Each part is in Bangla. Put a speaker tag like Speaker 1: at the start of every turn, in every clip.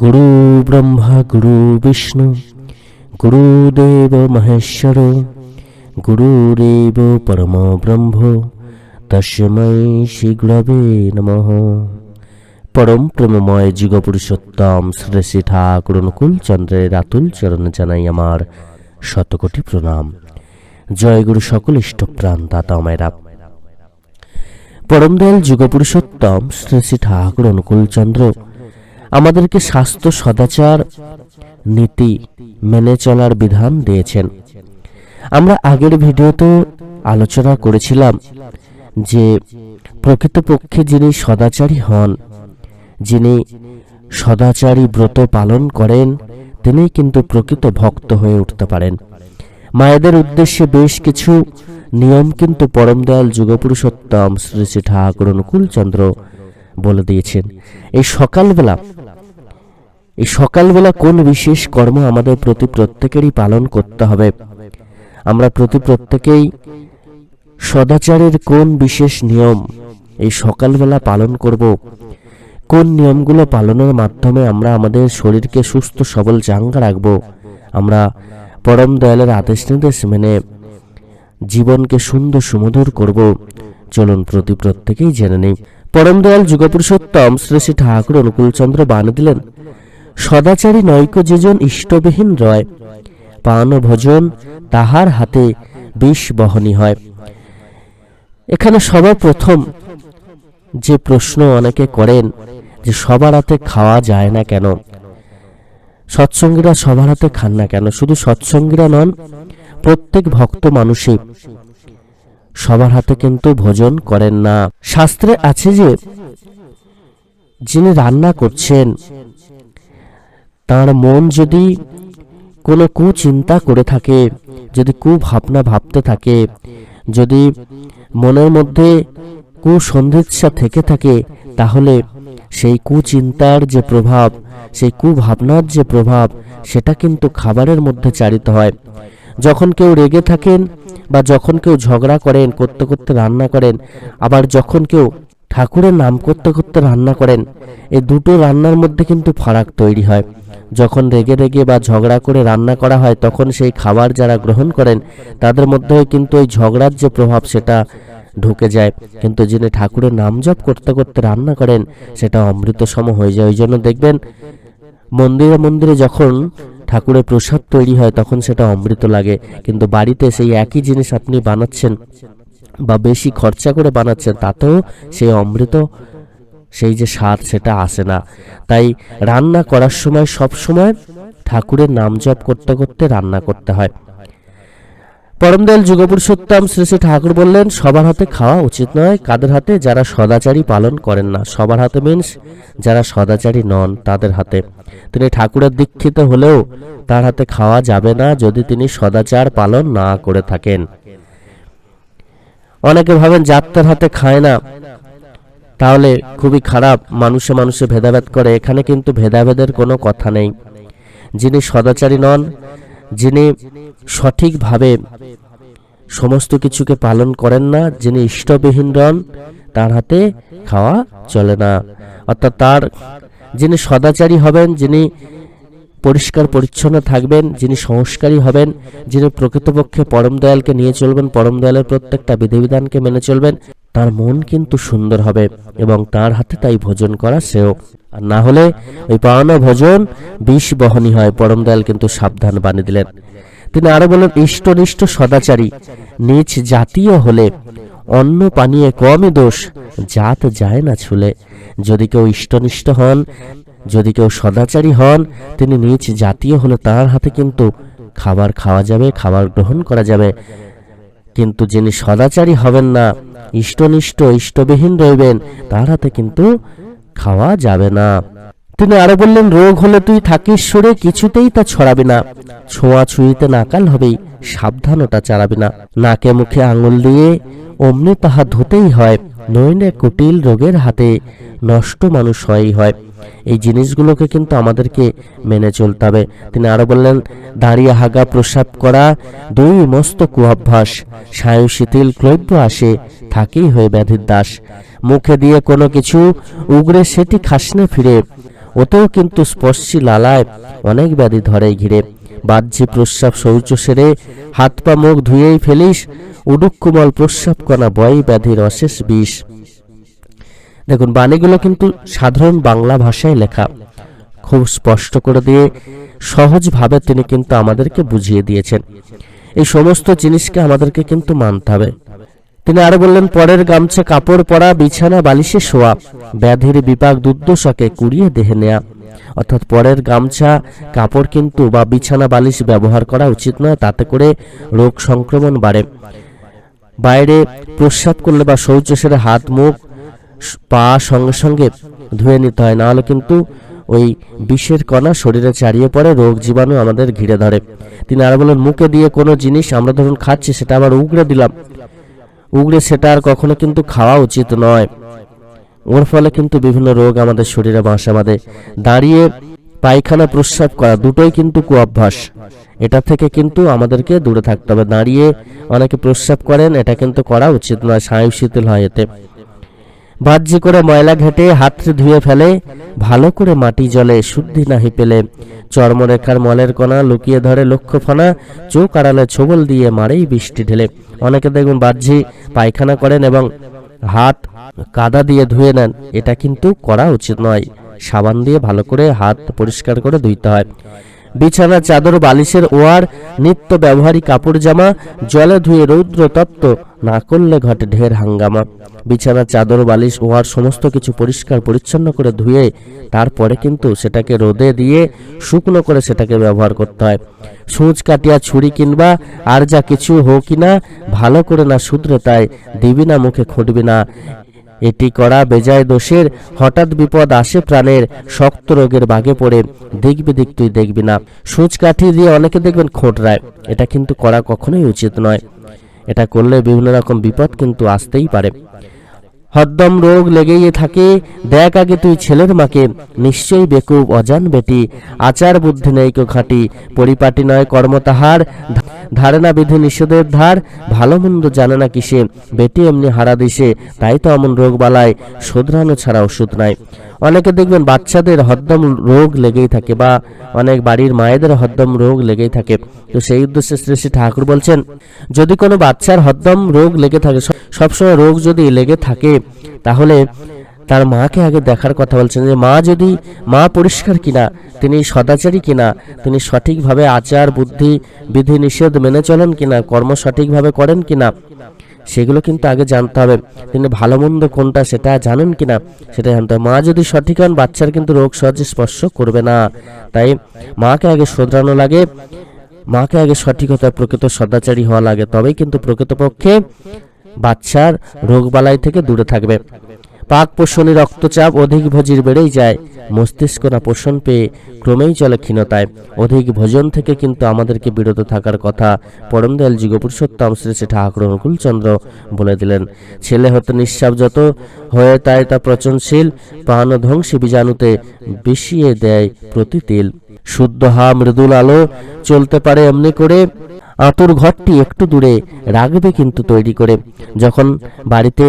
Speaker 1: গুরু ব্রহ্মা গুরু বিষ্ণু গুরুদেব মহেশ্বর গুরুরেব পরম ব্রহ্ম তস্মৈ শ্রী গুরবে নমঃ পরম প্রেমময় যুগপুরুষোত্তম শ্রী ঠাকুর অনুকূল চন্দ্রের আতুল চরণে জানাই আমার শতকোটি প্রণাম। জয় গুরু সকল ইষ্টপ্রাণ দাতা মায়েরা পরমদয়াল যুগপুরুষোত্তম শ্রী শ্রী ঠাকুর অনুকূল চন্দ্র আমাদেরকে স্বাস্থ্য সদাচার, নীতি মেনে চলার বিধান দিয়েছেন। আমরা আগের ভিডিওতে আলোচনা করেছিলাম যে প্রকৃতপক্ষে যিনি সদাচারী হন, যিনি সদাচারী ব্রত পালন করেন, তিনিই কিন্তু প্রকৃত ভক্ত হয়ে উঠতে পারেন। মায়েদের উদ্দেশ্যে বেশ কিছু নিয়ম কিন্তু পরম দয়াল যুগপুরুষোত্তম শ্রী শ্রী ঠাকুর অনুকূল চন্দ্র বলে দিয়েছেন। এই সকালবেলা এই সকালবেলা কোন বিশেষ কর্ম আমাদের প্রতি প্রত্যেকেরই পালন করতে হবে? আমরা প্রতি প্রত্যেকেই সদাচারের কোন বিশেষ নিয়ম এই সকালবেলা পালন করব? কোন নিয়মগুলো পালনের মাধ্যমে আমরা আমাদের শরীরকে সুস্থ, সবল, চাঙ্গা রাখব? আমরা পরম দয়ালের আদেশ নির্দেশ মেনে জীবনকে সুন্দর, সুমধুর করব। চলুন প্রতি প্রত্যেকেই জেনে নেই। পরম দয়াল যুগপুরুষোত্তম শ্রী শ্রী ঠাকুর অনুকূলচন্দ্র বান দিলেন সদাচারী নৈক যেজন ইষ্টবিহীন রয়। পান ভোজন তাহার হাতে বিষ বহনী হয়। এখানে সবার প্রথম যে প্রশ্ন অনেকে করেন যে সবার হাতে খাওয়া যায় না কেন? সৎসঙ্গীরা সবার হাতে খান না কেন? শুধু সৎসঙ্গীরা নন, প্রত্যেক ভক্ত মানুষই সবার হাতে কিন্তু ভোজন করেন না। শাস্ত্রে আছে যে, যিনি রান্না করছেন তার মন যদি কোনো কুচিন্তা করে থাকে, যদি কুভাবনা ভাবতে থাকে, যদি মনের মধ্যে কুসন্ধিৎসা থেকে থাকে, তাহলে সেই কুচিন্তার যে প্রভাব, সেই কুভাবনার যে প্রভাব, সেটা কিন্তু খাবারের মধ্যে চারিত হয়। যখন কেউ রেগে থাকেন বা যখন কেউ ঝগড়া করেন, করতে করতে রান্না করেন, আবার যখন কেউ ঠাকুরের নাম করতে করতে রান্না করেন, এই দুটো রান্নার মধ্যে কিন্তু ফারাক তৈরি হয়। যখন রেগে রেগে বা ঝগড়া করে রান্না করা হয়, তখন সেই খাবার যারা গ্রহণ করেন, তাদের মধ্যে কিন্তু ওই ঝগড়ার যে প্রভাব, সেটা ঢুকে যায়। কিন্তু যিনি ঠাকুরের নাম জপ করতে করতে রান্না করেন, সেটা অমৃত সম হয়ে যায়। ওই জন্য দেখবেন, মন্দিরে মন্দিরে যখন ঠাকুরের প্রসাদ তৈরি হয়, তখন সেটা অমৃত লাগে। কিন্তু বাড়িতে সেই একই জিনিস আপনি বানাচ্ছেন বা বেশি খরচা করে বানাচ্ছেন, তাতেও সেই অমৃত সেই যে স্বাদ সেটা আসে না। তাই রান্না করার সময় সব সময় ঠাকুরের নাম জপ করতে করতে রান্না করতে হয়। পরমদয়াল যুগপুরুষোত্তম শ্রী শ্রী ঠাকুর বললেন, সবার হাতে খাওয়া উচিত নয়, কাদের হাতে? যারা সদাচারী পালন করেন না। সবার হাতে মিনস যারা সদাচারী নন, তাদের হাতে। তিনি ঠাকুরের দীক্ষিত হলেও তার হাতে খাওয়া যাবে না যদি তিনি সদাচার পালন না করে থাকেন। অনেকে ভাবেন, যাত্রার হাতে খায় না। তাহলে খুবই খারাপ, মানুষে মানুষে ভেদাভেদ করে, এখানে কিন্তু ভেদাভেদের কোনো কথা নেই। যিনি সদাচারী নন, যিনি সঠিকভাবে সমস্ত কিছুকে পালন করেন না, যিনি ইষ্টবিহীন রন, তার হাতে খাওয়া চলে না। অর্থাৎ তার, যিনি সদাচারী হবেন, যিনি পরিষ্কার, পরিচ্ছন্ন থাকবেন, যিনি সংস্কারী হবেন, যিনি প্রকৃতপক্ষে পরম দয়ালকে নিয়ে চলবেন, পরম দয়ালের প্রত্যেকটা বিধিবিধানকে মেনে চলবেন, তার মন কিন্তু সুন্দর হবে এবং তার হাতে তাই ভোজন করা সেও আর না হলে ওই পাওনা ভোজন বিষ বহনী হয়, পরম দয়াল কিন্তু সাবধান বানিয়ে দিলেন। তিনি আরও বলেন, ইষ্টনিষ্ঠ সদাচারী, নিজ জাতীয় হলে অন্ন পানীয় কমই দোষ, জাত যায় না ছুলে। যদি কেউ ইষ্টনিষ্ঠ হন যদি কেউ সদাচারী হন, তিনি নিজ জাতীয় হলে তার হাতে কিন্তু খাবার খাওয়া যাবে, খাবার গ্রহণ করা যাবে। কিন্তু যিনি সদাচারী হবেন না, ইষ্টনিষ্ঠ, ইষ্টবিহীন রইবেন তার হাতে কিন্তু খাওয়া যাবে না। তিনি আরও বললেন, রোগ হলে তুই থাকিস সরে, কিছুতেই তা ছড়াবি না। ছোঁয়া ছুঁইতে নাকাল হবেই সাবধানতা চালাবি না। নাকে মুখে আঙুল দিয়ে অমনি তাহা ধুতেই হয়। নইলে কুটিল রোগের হাতে নষ্ট মানুষ হয়ই হয়। এই জিনিসগুলোকে কিন্তু আমাদেরকে মেনে চলতে হবে। তিনি আরও বললেন, দাঁড়িয়ে হাগা প্রসাব করা দুই মস্ত কুঅভ্যাস সায়ু শিথিল ক্লব্য আসে, থাকেই হয়ে ব্যাধির দাস। মুখে দিয়ে কোনো কিছু উগরে সেটি খাসনে ফিরে। ওতেও কিন্তু স্পর্শী লালায় অনেক ব্যাধি ধরে ঘিরে। বাহ্যে প্রস্রাব শৌচ সেরে, হাত পা মুখ ধুয়েই ফেলিস উডুকুমল প্রস্রাব কণা বয় ব্যাধির অশেষ বিষ। দেখুন, বাণীগুলো কিন্তু সাধারণ বাংলা ভাষায় লেখা। খুব স্পষ্ট করে দিয়ে সহজভাবে তিনি কিন্তু আমাদেরকে বুঝিয়ে দিয়েছেন। এই সমস্ত জিনিসকে আমাদেরকে কিন্তু মানতে হবে। তিনি আরও বললেন, পরের গামছা কাপড় পরা, বিছানা, বালিশে শোয়া। ব্যাধির বিপাক দুর্দশাকে কুড়িয়ে দেহে নেয়া। অর্থাৎ পরের গামছা, কাপড় কিন্তু বা বিছানা, বালিশ ব্যবহার করা উচিত নয়, তাতে করে রোগ সংক্রমণ বাড়ে। বাইরে প্রস্রাব করলে বা শৌচ সেরে হাত, মুখ, পা সঙ্গে সঙ্গে ধুয়ে নিতে হয়। নাহলে কিন্তু ওই বিষের কণা শরীরে চারিয়ে পড়ে, রোগ জীবাণু আমাদের ঘিরে ধরে। তিনি আরও বলেন মুখে দিয়ে কোনো জিনিস আমরা ধরুন খাচ্ছি, সেটা আবার উগড়ে দিলাম। উগড়ে সেটা আর কখনো কিন্তু খাওয়া উচিত নয়। ওর ফলে কিন্তু বিভিন্ন রোগ আমাদের শরীরে বাসা বাঁধে দাঁড়িয়ে পায়খানা, প্রস্রাব করা দুটোই কিন্তু কুঅভ্যাস। এটা থেকে কিন্তু আমাদেরকে দূরে থাকতে হবে। দাঁড়িয়ে অনেকে প্রস্রাব করেন, এটা কিন্তু করা উচিত নয় স্নায়ু শিথিল হয় এতে। বাহ্যি করে ময়লা ঘেটে হাত ধুয়ে ফেলে, ভালো করে মাটি জলে শুদ্ধি নাহি পেলে। চর্মরেখার মলের কণা লুকিয়ে ধরে লক্ষ্য ফানা চোখ আড়ালে ছোবল দিয়ে মারেই বৃষ্টি ঢেলে। অনেকে দেখবেন বাহ্যি পায়খানা করেন এবং হাত কাদা দিয়ে ধুয়ে নেন। এটা কিন্তু করা উচিত নয়। সাবান দিয়ে ভালো করে হাত পরিষ্কার করে ধুইতে হয়। বিছানা, চাদর, বালিশের ওয়ার, নিত্য ব্যবহারী কাপড় জামা, জলে ধুয়ে রৌদ্র তত্ত্ব না করলে ঘটে ঢের হাঙ্গামা। বিছানা, চাদর, বালিশ ওয়ার সমস্ত কিছু পরিষ্কার পরিচ্ছন্ন করে ধুয়ে তারপরে কিন্তু সেটাকে রোদে দিয়ে শুকনো করে সেটাকে ব্যবহার করতে হয়। সূচ, কাটিয়া, ছুরি কিনবা, আর যা কিছু হোক কিনা ভালো করে না শুধরে তাই দিবি না, মুখে খুঁটবি না। এটি করা বেজায় দোষের, হঠাৎ বিপদ আসে প্রাণের, শক্ত রোগের বাগে পড়ে, দেখবি দিক তুই দেখবি না। সূচ, কাঠি দিয়ে অনেকে দেখবেন খোঁটরায় এটা কিন্তু করা কখনোই উচিত নয়। এটা করলে বিভিন্ন রকম বিপদ কিন্তু আসতেই পারে। হদ্দম রোগ লেগেই থাকে, দেখ আগে তুই ছেলের মাকে। নিশ্চয়ই বেকুব, অজান বেটি, আচার বুদ্ধি নেই কেউ খাটি পরিপাটি নয় কর্ম তাহার। ধারে না বিধি নিষেধের ধার, ভালো মন্দ জানে না কিসে, বেটি এমনি হারা দিশে তাই তো এমন রোগ বালায়, শোধরানো ছাড়া ওষুধ নাই। অনেকে দেখবেন বাচ্চাদের হদ্দম রোগ লেগেই থাকে বা অনেক বাড়ির মায়েদের হদ্দম রোগ লেগেই থাকে। তো সেই উদ্দেশ্যে শ্রী শ্রী ঠাকুর বলছেন, যদি কোনো বাচ্চার হদ্দম রোগ লেগে থাকে, সব- সবসময় রোগ যদি লেগে থাকে, তাহলে তার মাকে আগে দেখার কথা বলছেন যে, মা যদি মা পরিষ্কার কিনা, তিনি সদাচারী কিনা, তিনি সঠিকভাবে আচার, বুদ্ধি, বিধি নিষেধ মেনে চলেন কিনা, কর্ম সঠিকভাবে করেন কিনা, সেগুলো কিন্তু আগে জানতে হবে। তিনি ভালো মন্দ কোনটা সেটা জানেন কিনা, সেটা জানতে হবে। মা যদি সঠিক হন, বাচ্চার কিন্তু রোগ সহজে স্পর্শ করবে না। তাই মাকে আগে শোধরানো লাগে। মাকে আগে সঠিকতা প্রকৃত সদাচারী হওয়া লাগে। তবেই কিন্তু প্রকৃতপক্ষে বাচ্চার রোগবালাই থেকে দূরে থাকবে। পাক পোষণী রক্তচাপ অধিক ভোজির বেড়েই যায়। মস্তিষ্ক না পোষণ পেয়ে ক্রমেই চলে ক্ষীণতায়। অধিক ভোজন থেকে কিন্তু আমাদেরকে বিরত থাকার কথা পরম দয়াল যুগপুরুষোত্তম শ্রী শ্রী ঠাকুর অনুকূলচন্দ্র বলে দিলেন। ছেলে হতে নিঃশ্বাপ যত হয়ে তাই তা প্রচনশীল ধ্বংসী বীজাণুতে বিষিয়ে দেয় প্রতি তিল শুদ্ধ হা মৃদুল আলো চলতে পারে এমনি করে আঁতুর ঘরটি একটু দূরে রাখবে কিন্তু তৈরি করে। যখন বাড়িতে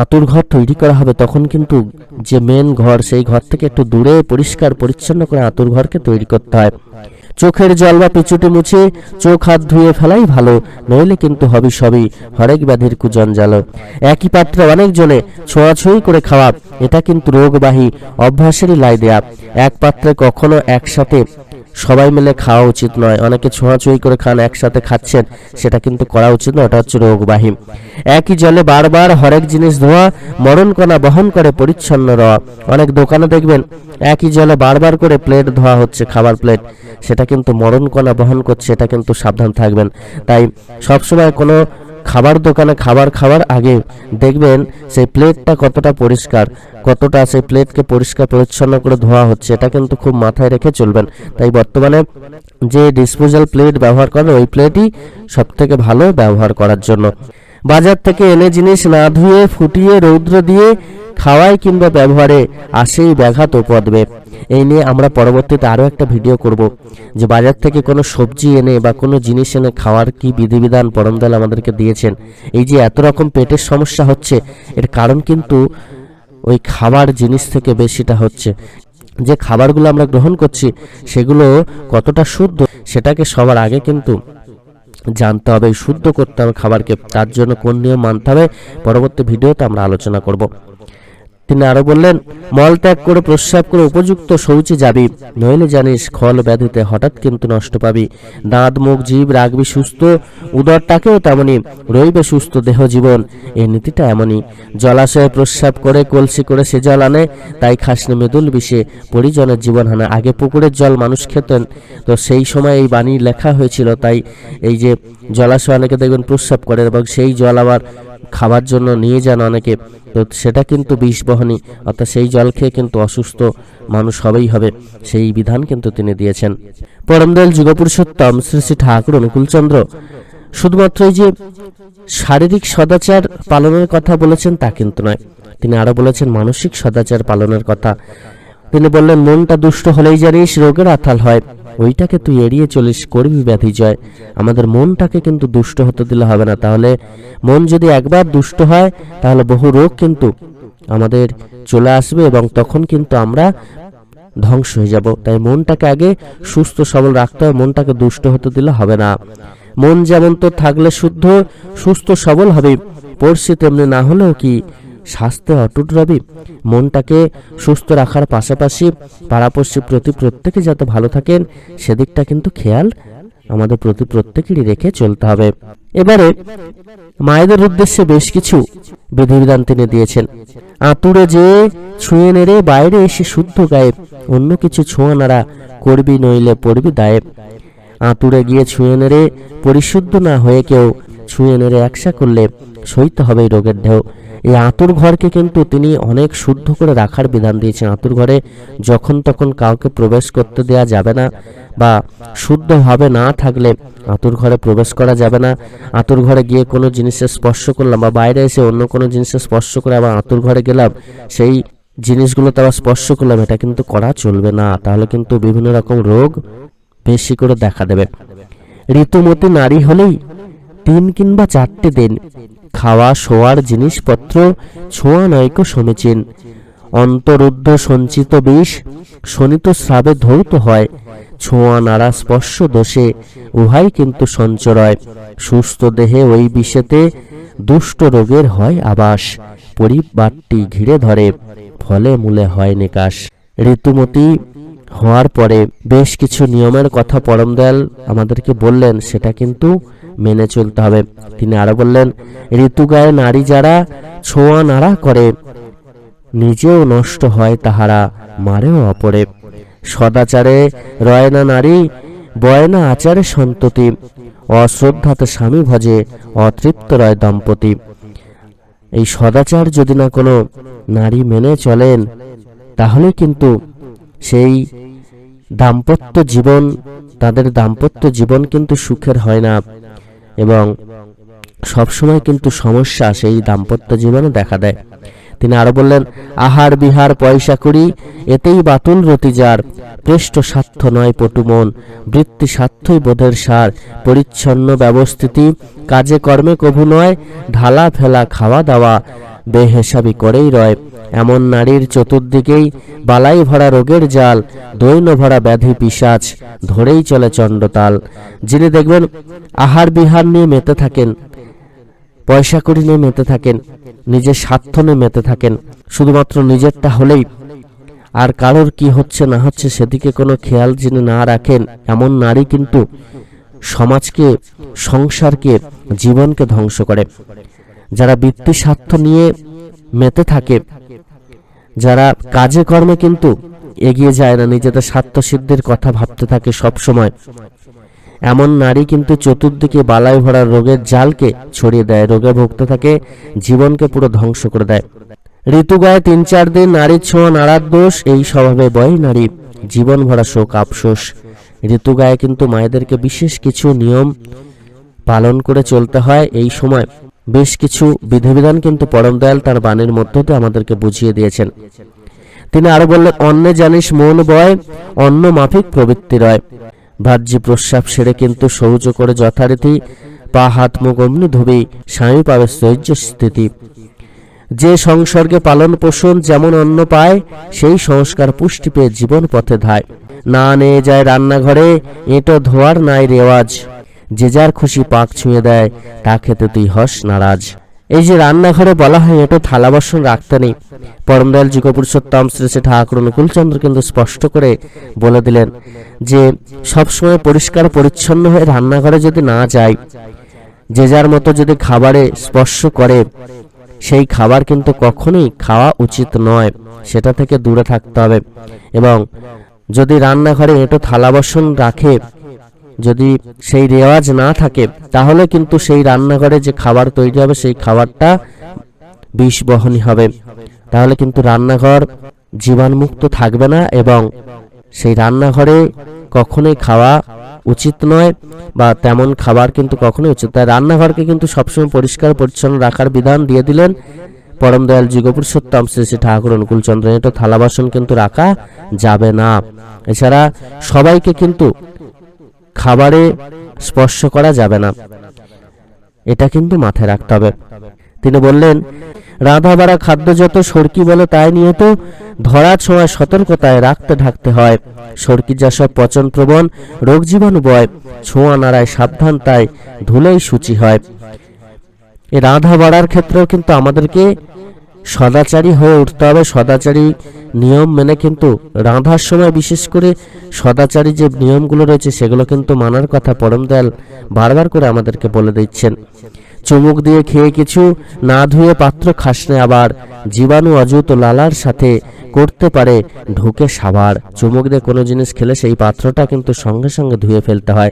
Speaker 1: আঁতুর ঘর তৈরি করা হবে, তখন কিন্তু যে মেন ঘর, সেই ঘর থেকে একটু দূরে পরিষ্কার পরিচ্ছন্ন করে আঁতুর ঘরকে তৈরি করতে হয়। চোখের জল বা পিছুটি মুছে চোখ হাত ধুয়ে ফেলাই ভালো, নইলে কিন্তু হবি সবই হরেক ব্যাধির কুজঞ্জাল একই পাত্রে অনেকজনে ছোঁয়াছুঁই করে খাওয়া, এটা কিন্তু রোগবাহী অভ্যাসেরই লাই দেয়া। এক পাত্রে কখনো একসাথে সবাই মিলে খাওয়া উচিত নয়। অনেকে ছোঁয়াছুঁই করে খান, একসাথে খাচ্ছেন, সেটা কিন্তু করা উচিত নয় ওটা হচ্ছে রোগবাহী। একই জলে বারবার হরেক জিনিস ধোয়া মরণ কণা বহন করে পরিচ্ছন্ন রওয়া। অনেক দোকানে দেখবেন, একই জলে বারবার করে প্লেট ধোয়া হচ্ছে, খাবার প্লেট। সেটা কিন্তু মরণ কণা বহন করছে এটা কিন্তু সাবধান থাকবেন। তাই সবসময় কোনো খাবার দোকানে খাবার খাওয়ার আগে দেখবেন সেই প্লেটটা কতটা পরিষ্কার, কতটা সেই প্লেটকে পরিষ্কার পরিচ্ছন্ন করে ধোয়া হচ্ছে, এটা কিন্তু খুব মাথায় রেখে চলবেন। তাই বর্তমানে যে ডিসপোজাল প্লেট ব্যবহার করেন, ওই প্লেটই সবথেকে ভালো ব্যবহার করার জন্য। বাজার থেকে এনে জিনিস না ধুয়ে, ফুটিয়ে, রৌদ্র দিয়ে খাওয়াই কিংবা ব্যবহারে আসেই ব্যাঘাত উপদ্বে এই নিয়ে আমরা পরবর্তীতে আরও একটা ভিডিও করব, যে বাজার থেকে কোনো সবজি এনে বা কোনো জিনিস এনে খাওয়ার কি বিধিবিধান পরমদাল আমাদেরকে দিয়েছেন। এই যে এত রকম পেটের সমস্যা হচ্ছে, এর কারণ কিন্তু ওই খাবার জিনিস থেকে বেশিটা হচ্ছে। যে খাবারগুলো আমরা গ্রহণ করছি, সেগুলো কতটা শুদ্ধ, সেটাকে সবার আগে কিন্তু জানতে হবে, শুদ্ধ করতে হবে খাবারকে। তার জন্য কোন নিয়ম মানতে হবে, পরবর্তী ভিডিওতে আমরা আলোচনা করব। তিনি আরও বললেন, মল ত্যাগ করে, প্রস্রাব করে উপযুক্ত শৌচে যাবি। নইলে জানিস, খল ব্যাধিতে হঠাৎ কিন্তু নষ্ট পাবি। দাঁত, মুখ, জীব রাখবি সুস্থ উদরটাকেও তেমনি। রইবে সুস্থ দেহ জীবন। এই নীতিটা এমনই। জলাশয়ে প্রস্রাব করে, কলসি করে সে জল আনে, তাই খাসনি মেদুল বিষে পরিজনের জীবন হানা আগে পুকুরের জল মানুষ খেতেন। তো সেই সময় এই বাণী লেখা হয়েছিল, তাই এই যে জলাশয় অনেকে দেখবেন প্রস্রাব করে এবং সেই জল আবার খাবার জন্য নিয়ে যান অনেকে। তো সেটা কিন্তু বিষ বহনী অর্থাৎ সেই জল খেয়ে কিন্তু অসুস্থ মানুষ হবেই হবে। সেই বিধান কিন্তু তিনি দিয়েছেন। পরমদয়াল যুগপুরুষোত্তম শ্রী শ্রী ঠাকুর অনুকূলচন্দ্র শুধুমাত্র এই যে শারীরিক সদাচার পালনের কথা বলেছেন তা কিন্তু নয়। তিনি আরও বলেছেন, মানসিক সদাচার পালনের কথা। তিনি বললেন, মনটা দুষ্ট হলেই জানিস রোগের আথাল হয়। ওইটাকে তুই এড়িয়ে চলিস, করবি ব্যাধি জয়। আমাদের মনটাকে কিন্তু দুষ্ট হতে দিলে হবে না। তাহলে মন যদি একবার দুষ্ট হয়, তাহলে বহু রোগ কিন্তু আমাদের চলে আসবে এবং তখন কিন্তু আমরা ধ্বংস হয়ে যাব। তাই মনটাকে আগে সুস্থ, সবল রাখতে হবে। মনটাকে দুষ্ট হতে দিলে হবে না। মন যেমন তো থাকলে শুদ্ধ, সুস্থ, সবল হবে পড়ছি তেমনি না হলেও কি স্বাস্থ্যে অটুট রবি, মনটাকে সুস্থ রাখার পাশাপাশি পাড়াপড়শির প্রতি প্রত্যেকে যাতে ভালো থাকেন, সেদিকটা কিন্তু খেয়াল আমাদের প্রতি প্রত্যেকেরই রেখে চলতে হবে। এবারে মায়েদের উদ্দেশ্যে বেশ কিছু বিধিবিধান তিনি দিয়েছেন। আতুরে যে ছুঁয়ে নেড়ে বাইরে এসে শুদ্ধ গায়ে, অন্য কিছু ছোঁয়া নাড়া করবি নইলে পড়বি দায়ে। আতুরে গিয়ে ছুঁয়ে নেড়ে পরিশুদ্ধ না হয়ে কেউ ছুঁয়ে নেড়ে একসা করলে সইতে হবে রোগের ঢেউ। এই আতুর ঘরকে কিন্তু তিনি অনেক শুদ্ধ করে রাখার বিধান দিয়েছেন। আতুর ঘরে যখন তখন কাউকে প্রবেশ করতে দেয়া যাবে না বা শুদ্ধভাবে না থাকলে আতুর ঘরে প্রবেশ করা যাবে না। আতুর ঘরে গিয়ে কোনো জিনিসের স্পর্শ করলাম বা বাইরে এসে অন্য কোনো জিনিসের স্পর্শ করে আবার আতুর ঘরে গেলাম, সেই জিনিসগুলোতে আবার স্পর্শ করলাম, এটা কিন্তু করা চলবে না। তাহলে কিন্তু বিভিন্ন রকম রোগ বেশি করে দেখা দেবে। ঋতুমতি নারী হলেই তিন কিংবা চারটে দিন খাওয়া, শোয়ার জিনিসপত্র ছোঁয়া নয়কো সমীচীন অন্তরুদ্ধ সঞ্চিত বিষ শনিত স্রাবে ধৌত হয়। ছোঁয়া নাড়া স্পর্শ দোষে, উহাই কিন্তু সঞ্চরয়। সুস্থ দেহে ওই বিষেতে দুষ্ট রোগের হয় আবাস, পরিবারটি ঘিরে ধরে, ফলে মূলে হয় নিকাশ। ঋতুমতি হওয়ার পরে বেশ কিছু নিয়মের কথা পরম দয়াল আমাদেরকে বললেন, সেটা কিন্তু মেনে চলতে হবে। তিনি আরও বললেন ঋতুগায়ে নারী যারা ছোঁয়া নাড়া করে, নিজেও নষ্ট হয় তাহারা মারেও অপরে। সদাচারে রয় না নারী, বয় না আচারে সন্ততি, অশ্রদ্ধাতে স্বামী ভজে, অতৃপ্ত রয় দম্পতি। এই সদাচার যদি না কোনো নারী মেনে চলেন, তাহলে কিন্তু সেই দাম্পত্য জীবন, তাদের দাম্পত্য জীবন কিন্তু সুখের হয় না। এবং সবসময় কিন্তু সমস্যা সেই দাম্পত্য জীবনে দেখা দেয়। তিনি আরও বললেন, আহার, বিহার, পয়সা করি এতেই বাতুল রতি যার। পৃষ্ঠ স্বার্থ নয় পটুমন বৃত্তি স্বার্থই বোধের সার। পরিচ্ছন্ন ব্যবস্থিতি, কাজে কর্মে কভু নয়, ঢালা ফেলা খাওয়া দাওয়া। বেহেসাবি করেই রয়। এমন নারীর চতুর্দিকেই বালাই ভরা রোগের জাল, দৈন ভরা ব্যাধি পিসাচ ধরেই চলে চণ্ডতাল। যিনি দেখবেন আহার বিহার নিয়ে মেতে থাকেন, পয়সা করি নিয়ে মেতে থাকেন, নিজের স্বার্থ নিয়ে মেতে থাকেন, শুধুমাত্র নিজেরটা হলেই। আর কারোর কি হচ্ছে না হচ্ছে সেদিকে কোনো খেয়াল যিনি না রাখেন, এমন নারী কিন্তু সমাজকে, সংসারকে, জীবনকে ধ্বংস করে। যারা বৃত্তি স্বার্থ নিয়ে মেতে থাকে, যারা কাজে কর্মে কিন্তু এগিয়ে যায় না, নিজেদের স্বার্থ সিদ্ধির কথা ভাবতে থাকে সব সময় এমন নারী কিন্তু চতুর্দিকে বালাই ভরা রোগের জালকে ছড়িয়ে দেয়, রোগে ভুগতে থাকে, জীবনকে পুরো ধ্বংস করে দেয়। ঋতুগায়ে তিন চার দিন নারীর ছোঁয়া নাড়ার দোষ, এই স্বভাবে বয় নারী, জীবন ভরা শোক, আফসোস। ঋতু গায়ে কিন্তু মায়েদেরকে বিশেষ কিছু নিয়ম পালন করে চলতে হয় এই সময়। বেশ কিছু বিধিবিধান কিন্তু পরম দয়াল তার বাণীর মধ্য দিয়ে আমাদেরকে বুঝিয়ে দিয়েছেন। তিনি আরও বললেন অন্নে জানিস মন বয়, অন্য মাফিক প্রবৃত্তি রয়। ভাজ্য প্রস্রাব সেরে কিন্তু শৌচ করে যথারীতি পা, হাত, মুখ অমনি ধুবি, স্বামী পাবে স্থিতি। যে সংসর্গে পালন পোষণ যেমন অন্ন পায়, সেই সংস্কার পুষ্টি পেয়ে জীবন পথে ধায়। না নিয়ে যায় রান্নাঘরে, এঁটো ধোয়ার নাই রেওয়াজ। যে যার খুশি পাক ছুঁয়ে দেয়, তা খেতে তুই হস নারাজ। এই যে রান্নাঘরে বলা হয় এটো থালা বাসন রাখতে নেই। পরমদয়াল যুগপুরুষোত্তম শ্রী শ্রী ঠাকুর অনুকূলচন্দ্র কিন্তু স্পষ্ট করে বলে দিলেন যে, সবসময় পরিষ্কার পরিচ্ছন্ন হয়ে রান্নাঘরে যদি না যায়, যে যার মতো যদি খাবারে স্পর্শ করে, সেই খাবার কিন্তু কখনোই খাওয়া উচিত নয়, সেটা থেকে দূরে থাকতে হবে। এবং যদি রান্নাঘরে এঁটো থালা বাসন রাখে যদি সেই রেওয়াজ না থাকে, তাহলে কিন্তু সেই রান্নাঘরে যে খাবার তৈরি হবে, সেই খাবারটা বিষ বহনী হবে। তাহলে কিন্তু রান্নাঘর জীবাণুমুক্ত থাকবে না এবং সেই রান্নাঘরে কখনোই খাওয়া উচিত নয় বা তেমন খাবার কিন্তু কখনোই উচিত। তাই রান্নাঘরকে কিন্তু সবসময় পরিষ্কার, পরিচ্ছন্ন রাখার বিধান দিয়ে দিলেন পরম দয়াল যুগপুরুষোত্তম শ্রী শ্রী ঠাকুর অনুকূলচন্দ্র এটা থালা বাসন কিন্তু রাখা যাবে না। এছাড়া সবাইকে কিন্তু খাবারে স্পর্শ করা যাবে না। এটা কিন্তু মাথায় রাখতে হবে। তিনি বললেন রাধা বাড়া খাদ্য যত সরকি বলে তাই নিয়ে তো ধরা ছোঁয়া সতর্কতায় রাখতে ঢাকতে হয়। সরকি যা সব পচন প্রবণ, রোগ জীবাণু বয়, ছোঁয়া নাড়ায় সাবধান তাই ধুলেই সূচি হয়। এই রাধা বাড়ার ক্ষেত্রেও কিন্তু আমাদেরকে সদাচারী হয়ে উঠতে হবে। সদাচারী নিয়ম মেনে কিন্তু রাঁধার সময় বিশেষ করে সদাচারী যে নিয়মগুলো রয়েছে, সেগুলো কিন্তু মানার কথা পরম দয়াল বারবার করে আমাদেরকে বলে দিচ্ছেন। চুমুক দিয়ে খেয়ে কিছু না ধুয়ে পাত্র খাসনে আবার। জীবাণু অযুত লালার সাথে করতে পারে ঢুকে সাবার। চুমুক দিয়ে কোনো জিনিস খেলে সেই পাত্রটা কিন্তু সঙ্গে সঙ্গে ধুয়ে ফেলতে হয়।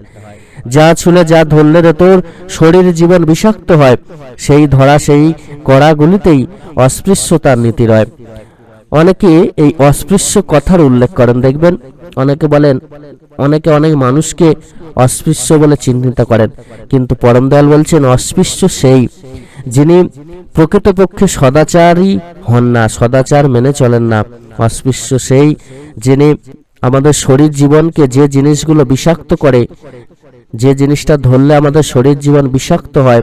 Speaker 1: যা ছুলে যা ধরলে রে তোর, শরীর জীবন বিষাক্ত হয়। সেই ধরা সেই কড়াগুলিতেই অস্পৃশ্যতার নীতি রয়। অনেকে এই অস্পৃশ্য কথার উল্লেখ করেন, দেখবেন? অনেকে বলেন, অনেকে অনেক মানুষকে অস্পৃশ্য বলে চিহ্নিত করেন। কিন্তু পরম দয়াল বলছেন, অস্পৃশ্য সেই যিনি প্রকৃতপক্ষে সদাচারী হন না, সদাচার মেনে চলেন না। অস্পৃশ্য সেই যিনি আমাদের শরীর জীবনকে যে জিনিসগুলো বিষাক্ত করে যে জিনিসটা ধরলে আমাদের শরীর জীবন বিষাক্ত হয়,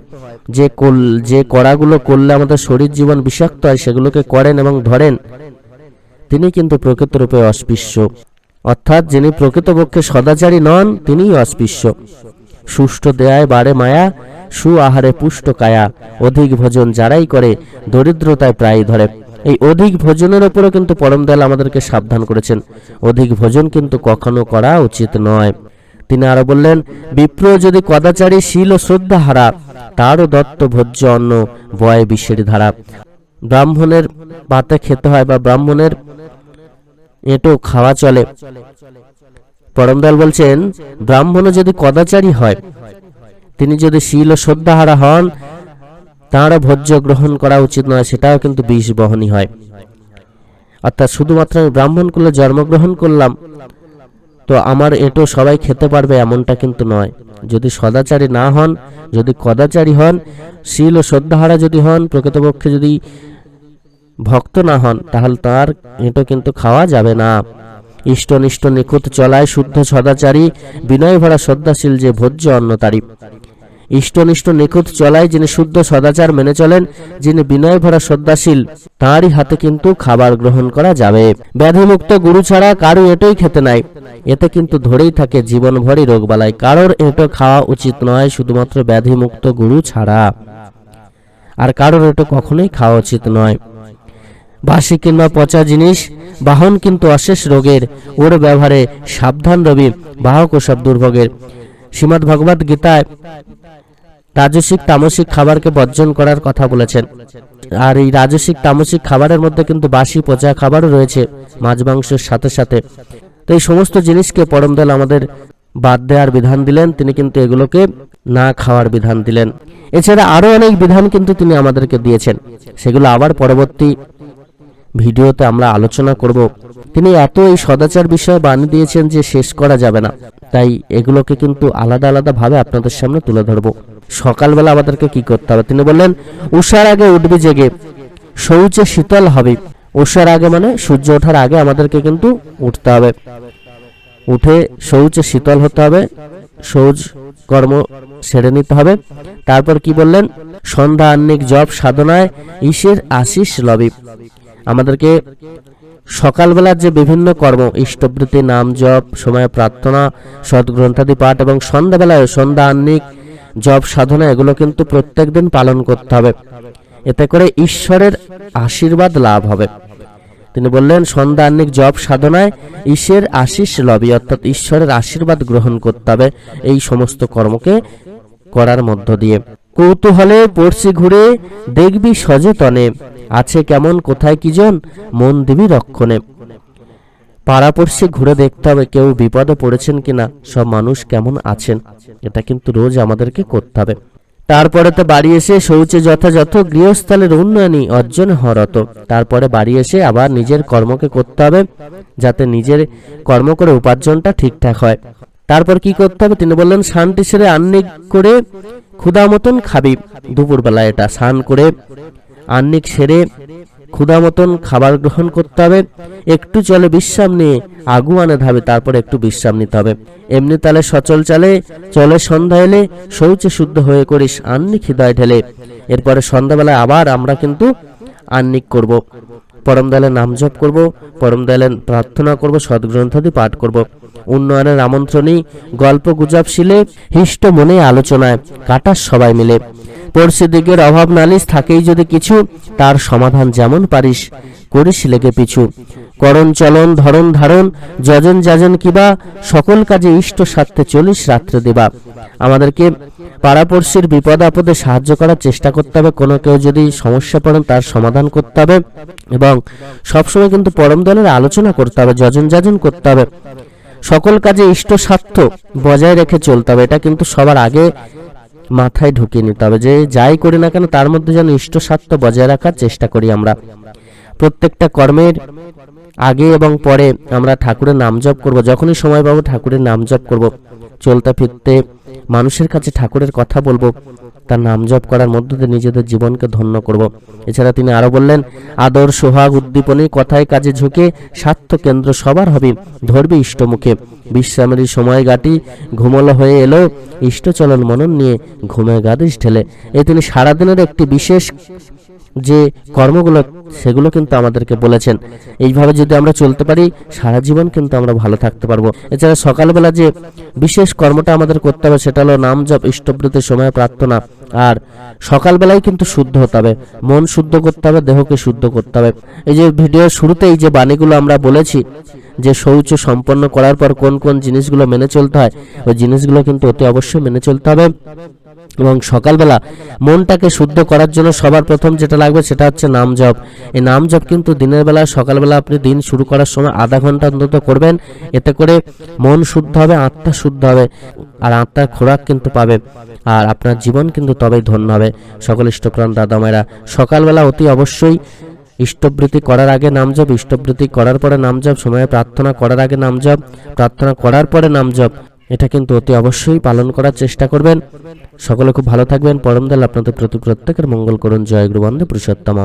Speaker 1: যে কোল, যে কড়াগুলো করলে আমাদের শরীর জীবন বিষাক্ত হয়, সেগুলোকে করেন এবং ধরেন, তিনি কিন্তু প্রকৃতরূপে অস্পৃশ্য। অর্থাৎ যিনি প্রকৃতপক্ষে সদাচারী নন, তিনিই অস্পৃশ্য। সুষ্ঠ দেয়ায় বাড়ে মায়া সু আহারে পুষ্ট কায়া। অধিক ভোজন যারাই করে, দরিদ্রতায় প্রায় ধরে। এই অধিক ভোজনের উপরও কিন্তু পরম দয়াল আমাদেরকে সাবধান করেছেন। অধিক ভোজন কিন্তু কখনো করা উচিত নয়। তিনি আরও বললেন, বিপ্র যদি কদাচারী, শীল ও শ্রদ্ধা হারা তারও দত্ত ভোজ্য অন্ন বয় বিশ্বের ধারা। ব্রাহ্মণের পাতে খেতে হয় বা ব্রাহ্মণের এঁটো খাওয়া চলে। পরমদয়াল বলছেন ব্রাহ্মণ যদি কদাচারী হয়, তিনি যদি শীল ও শ্রদ্ধাহারা হন, তাঁরও ভোজ্য গ্রহণ করা উচিত নয়, সেটাও কিন্তু বিষ বহনী হয়। অর্থাৎ শুধুমাত্র আমি ব্রাহ্মণ কুলে জন্মগ্রহণ করলাম তো আমার এঁটো সবাই খেতে পারবে এমনটা কিন্তু নয়। যদি সদাচারী না হন, যদি কদাচারী হন, শীল ও শ্রদ্ধাহারা যদি হন, প্রকৃতপক্ষে যদি ভক্ত না হন, তাহলে তার এঁটো কিন্তু খাওয়া যাবে না। ইষ্টনিষ্ট নিখুঁত চলায় শুদ্ধ সদাচারী বিনয় ভরা শ্রদ্ধাশীল যে ভোজ্য অন্ন তারি ইষ্টনিষ্ট নিখুঁত চলায় যিনি শুদ্ধ সদাচার মেনে চলেন, যিনি বিনয় ভরা শ্রদ্ধাশীল তাঁরই হাতে কিন্তু খাবার গ্রহণ করা যাবে। ব্যাধিমুক্ত গুরু ছাড়া কারও এটোই খেতে নাই। এতে কিন্তু ধরেই থাকে জীবন ভরই রোগবালাই। কারোর এটো খাওয়া উচিত নয়, শুধুমাত্র ব্যাধিমুক্ত গুরু ছাড়া। আর কারোর এটো কখনোই খাওয়া উচিত নয়। বাসি কিংবা পচা জিনিস, বাহন কিন্তু অশেষ রোগের। ওর ব্যবহারে সাবধান রবি, বাহক ও সব দুর্ভোগের। শ্রীমদ্ গীতায় রাজসিক তামসিক খাবারকে বর্জন করার কথা বলেছেন। আর এই রাজসিক তামসিক খাবারের মধ্যে কিন্তু বাসি পচা খাবারও রয়েছে, মাছ মাংসের সাথে সাথে। তো এই সমস্ত জিনিসকে পরমদল আমাদের বাদ দেওয়ার বিধান দিলেন, তিনি কিন্তু এগুলোকে না খাওয়ার বিধান দিলেন। এছাড়া আরও অনেক বিধান কিন্তু তিনি আমাদেরকে দিয়েছেন, সেগুলো আবার পরবর্তী ভিডিওতে আমরা আলোচনা করব। তিনি এত এই সদাচার বিষয়ে বাণী দিয়েছেন যে শেষ করা যাবে না। তাই এগুলোকে কিন্তু আলাদা আলাদা ভাবে আপনাদের সামনে তুলে ধরবো। সকালবেলা আমাদেরকে কি করতে হবে? তিনি বললেন, উষার আগে উঠবে জেগে, শৌচে শীতল হবে। উষার আগে মানে সূর্য ওঠার আগে আমাদেরকে কিন্তু উঠতে হবে। উঠে শৌচে শীতল হতে হবে, শৌচ কর্ম সেরে নিতে হবে। তারপর কি বললেন? সন্ধ্যা আহ্নিক জপ সাধনায় ঈশ্বর আশিস লবি। আমাদেরকে সকালবেলার যে বিভিন্ন কর্ম, ইষ্টবৃত্তি, নাম জপ, সময় প্রার্থনা সদ্গ্রন্থাদি পাঠ এবং সন্ধ্যাবেলায় সন্ধ্যা আহ্নিক, জপ সাধনা, এগুলো কিন্তু প্রত্যেকদিন পালন করতে হবে। এতে করে ঈশ্বরের আশীর্বাদ লাভ হবে। তিনি বললেন, সন্ধ্যা আহ্নিক, জপ সাধনায় ঈশ্বরের আশিস লবি অর্থাৎ ঈশ্বরের আশীর্বাদ গ্রহণ করতে হবে এই সমস্ত কর্মকে করার মধ্য দিয়ে। কৌতূহলে পড়ছি ঘুরে, দেখবি সচেতনে আছে কেমন, কোথায় কি জন? মন দিবি রক্ষণে। পাড়াপড়শি ঘুরে দেখতে হবে কেউ বিপদে পড়েছেন কিনা, সব মানুষ কেমন আছেন। এটা কিন্তু রোজ আমাদেরকে করতে হবে। তারপরে তো বাড়ি এসে শৌচে যথাযথ গৃহস্থলের উন্নয়নই অর্জন হরত। তারপরে বাড়ি এসে আবার নিজের কর্মকে করতে হবে, যাতে নিজের কর্ম করে উপার্জনটা ঠিকঠাক হয়। তারপর কি করতে হবে? তিনি বললেন, শান্তি সেরে আন্নিক করে ক্ষুদা মতন খাবি। দুপুরবেলা এটা স্নান করে আন্নিক সেরে ক্ষুদা মতন খাবার গ্রহণ করতে হবে। একটু চলে বিশ্রাম নিয়ে আগু আনে ধাবে, তারপর একটু বিশ্রাম নিতে হবে। এমনি তালে সচল চালে চলে সন্ধ্যা এলে শৌচে শুদ্ধ হয়ে করিস আন্নিক হৃদয় ঢেলে। এরপরে সন্ধ্যাবেলায় আবার আমরা কিন্তু আন্নিক করব। পরম দয়ালে নাম জপ করব, পরম দয়ালে প্রার্থনা করব সদ্গ্রন্থাদি পাঠ করব। উন্নয়নের আমন্ত্রণী গল্প গুজব শিলে হিষ্ট মনে আলোচনায় কাটার সবাই মিলে। দিকের অভাব নালিশ থাকেই যদি কিছু, তার সমাধান যেমন পারিস, করিস লেগে পিছু। করণ চলন ধরন ধারণ, যজন যাজন কিবা, সকল কাজে ইষ্ট স্বার্থে চলিস রাত্রে দেবা। আমাদেরকে পাড়াপড়শির বিপদ আপদে সাহায্য করার চেষ্টা করতে হবে, কোনো কেউ যদি সমস্যা পড়েন তার সমাধান করতে হবে এবং সবসময় কিন্তু পরম দলের আলোচনা করতে হবে, যজন যাজন করতে হবে। সকল কাজে ইষ্ট স্বার্থ বজায় রেখে চলতে হবে। এটা কিন্তু সবার আগে মাথায় ঢুকিয়ে নিতে হবে যে যাই করি না কেন তার মধ্যে যেন ইষ্ট স্বার্থ বজায় রাখার চেষ্টা করি আমরা। প্রত্যেকটা কর্মের আগে এবং পরে আমরা ঠাকুরের নাম জপ করব। যখনই সময় পাবো ঠাকুরের নাম জপ করব। চলতে ফিরতে মানুষের কাছে ঠাকুরের কথা বলব। তার নাম জপ করার মধ্য দিয়ে নিজেদের জীবনকে ধন্য করব। এছাড়া তিনি আরও বললেন, আদর, সোহাগ উদ্দীপনী কথায় কাজে ঝুঁকে, স্বার্থ কেন্দ্র সবার হবে, ধরবে ইষ্টমুখে। বিশ্রামের সময় গাটি ঘুমল হয়ে এলো, ইষ্টচলন মনন নিয়ে ঘুমে গাদিস ঢেলে। এ তিনি সারাদিনের একটি বিশেষ যে কর্মগুলো, সেগুলো কিন্তু আমাদেরকে বলেছেন। এইভাবে যদি আমরা চলতে পারি, সারা জীবন কিন্তু আমরা ভালো থাকতে পারব। এছাড়া সকালবেলা যে বিশেষ কর্মটা আমাদের করতে হবে, সেটা হলো নাম জপ ইষ্টবৃত্তির সময় প্রার্থনা। আর সকালবেলায় কিন্তু শুদ্ধ হতে হবে। মন শুদ্ধ করতে হবে, দেহকে শুদ্ধ করতে হবে। এই যে ভিডিওর শুরুতেই যে বাণীগুলো আমরা বলেছি, যে শৌচ সম্পন্ন করার পর কোন কোন জিনিসগুলো মেনে চলতে হয়, ওই জিনিসগুলো কিন্তু অতি অবশ্যই মেনে চলতে হবে। এবং সকালবেলা মনটাকে শুদ্ধ করার জন্য সবার প্রথম যেটা লাগবে সেটা হচ্ছে নাম জপ। এই নাম জপ কিন্তু দিনের বেলা, সকালবেলা আপনি দিন শুরু করার সময় আধা ঘণ্টা অন্তত করবেন। এতে করে মন শুদ্ধ হবে, আত্মা শুদ্ধ হবে আর আত্মার খোরাক কিন্তু পাবে আর আপনার জীবন কিন্তু তবেই ধন্য হবে। সকল ইষ্টপ্রাণ দাদা মায়েরা সকালবেলা অতি অবশ্যই ইষ্টবৃত্তি করার আগে নাম জপ, ইষ্টবৃত্তি করার পরে নাম জপ, সময়ে প্রার্থনা করার আগে নাম জপ, প্রার্থনা করার পরে নাম জপ। এটা কিন্তু অতি অবশ্যই পালন করার চেষ্টা করবেন। সকলে খুব ভালো থাকবেন। পরমদাল আপনাদের প্রতি প্রত্যেকের মঙ্গল করুন। জয় গুরুবন্ধে পুরুষোত্তম